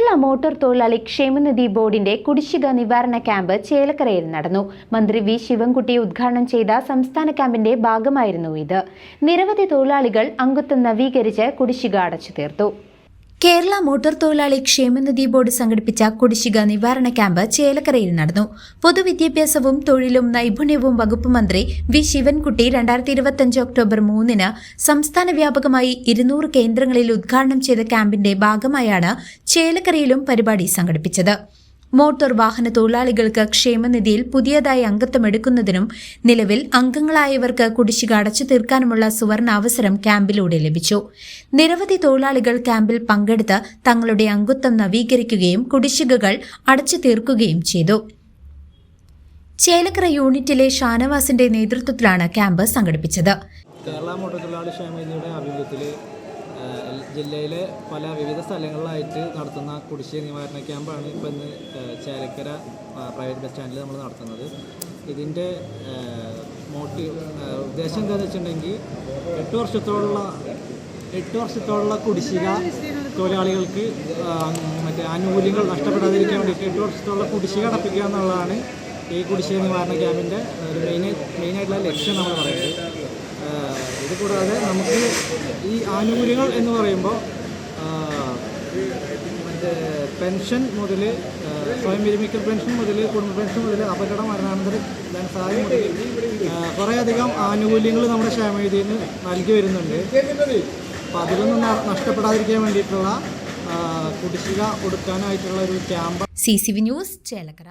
Kerala motor തൊഴിലാളി ക്ഷേമനിധി ബോർഡിന്റെ കുടിശ്ശിക നിവാരണ ക്യാമ്പ് ചേലക്കരയിൽ നടന്നു. മന്ത്രി വി ശിവൻകുട്ടി ഉദ്ഘാടനം ചെയ്ത സംസ്ഥാന ക്യാമ്പിന്റെ ഭാഗമായിരുന്നു ഇത്. നിരവധി തൊഴിലാളികൾ അംഗത്വം നവീകരിച്ച് കുടിശ്ശിക അടച്ചു തീർത്തു കേരള മോട്ടോർ തൊഴിലാളി ക്ഷേമനിധി ബോർഡ് സംഘടിപ്പിച്ച കുടിശ്ശിക നിവാരണ ക്യാമ്പ് ചേലക്കരയിൽ നടന്നു. പൊതുവിദ്യാഭ്യാസവും തൊഴിലും നൈപുണ്യവും വകുപ്പ് മന്ത്രി വി ശിവൻകുട്ടി രണ്ടായിരത്തി ഇരുപത്തിയഞ്ച് ഒക്ടോബർ മൂന്നിന് സംസ്ഥാന വ്യാപകമായി ഇരുന്നൂറ് കേന്ദ്രങ്ങളിൽ ഉദ്ഘാടനം ചെയ്ത ക്യാമ്പിന്റെ ഭാഗമായാണ് ചേലക്കരയിലും പരിപാടി സംഘടിപ്പിച്ചത്. മോട്ടോർ വാഹന തൊഴിലാളികൾക്ക് ക്ഷേമനിധിയിൽ പുതിയതായി അംഗത്വം എടുക്കുന്നതിനും നിലവിൽ അംഗങ്ങളായവർക്ക് കുടിശ്ശിക അടച്ചു തീർക്കാനുമുള്ള സുവർണ അവസരം ക്യാമ്പിലൂടെ ലഭിച്ചു. നിരവധി തൊഴിലാളികൾ ക്യാമ്പിൽ പങ്കെടുത്ത് തങ്ങളുടെ അംഗത്വം നവീകരിക്കുകയും കുടിശ്ശികകൾ അടച്ചു തീർക്കുകയും ചെയ്തു. ചേലക്കര യൂണിറ്റിലെ ഷാനവാസിന്റെ നേതൃത്വത്തിലാണ് ക്യാമ്പ് സംഘടിപ്പിച്ചത്. കേരള മോട്ടോർ തൊഴിലാളി ക്ഷേമനിധിയുടെ ആഭിമുഖ്യത്തിൽ ജില്ലയിലെ പല വിവിധ സ്ഥലങ്ങളിലായിട്ട് നടത്തുന്ന കുടിശ്ശിക നിവാരണ ക്യാമ്പാണ് ഇപ്പോൾ ഇന്ന് ചേലക്കര പ്രൈവറ്റ് ബസ് സ്റ്റാൻഡിൽ നമ്മൾ നടത്തുന്നത്. ഇതിന്റെ മോട്ടീവ് ഉദ്ദേശം എന്താണെന്ന് വെച്ചിട്ടുണ്ടെങ്കിൽ എട്ട് വർഷത്തോടുള്ള എട്ട് വർഷത്തോടുള്ള കുടിശ്ശിക തൊഴിലാളികൾക്ക് മറ്റേ ആനുകൂല്യങ്ങൾ നഷ്ടപ്പെടാതിരിക്കാൻ വേണ്ടിയിട്ട് എട്ട് വർഷത്തോടുള്ള കുടിശ്ശിക അടപ്പിക്കുക എന്നുള്ളതാണ് ഈ കുടിശ്ശിക നിവാരണ ക്യാമ്പിന്റെ ഒരു മെയിൻ മെയിനായിട്ടുള്ള ലക്ഷ്യം നമ്മൾ പറയുന്നത്. ഇത് കൂടാതെ നമുക്ക് ഈ ആനുകൂല്യങ്ങൾ എന്ന് പറയുമ്പോൾ പെൻഷൻ മുതൽ സ്വയം വിരമിക്കൽ പെൻഷൻ മുതൽ കുടുംബ പെൻഷൻ മുതൽ അപകട മരണാനന്തര ധനസഹായം മുതൽ കുറേയധികം ആനുകൂല്യങ്ങൾ നമ്മുടെ ക്ഷേമനിധിയിൽ നിന്ന് നൽകി വരുന്നുണ്ട്. അപ്പോൾ അതിലൊന്നും നഷ്ടപ്പെടാതിരിക്കാൻ വേണ്ടിയിട്ടുള്ള കുടിശ്ശിക കൊടുക്കാനായിട്ടുള്ള ഒരു camp C C V news Chelakkara.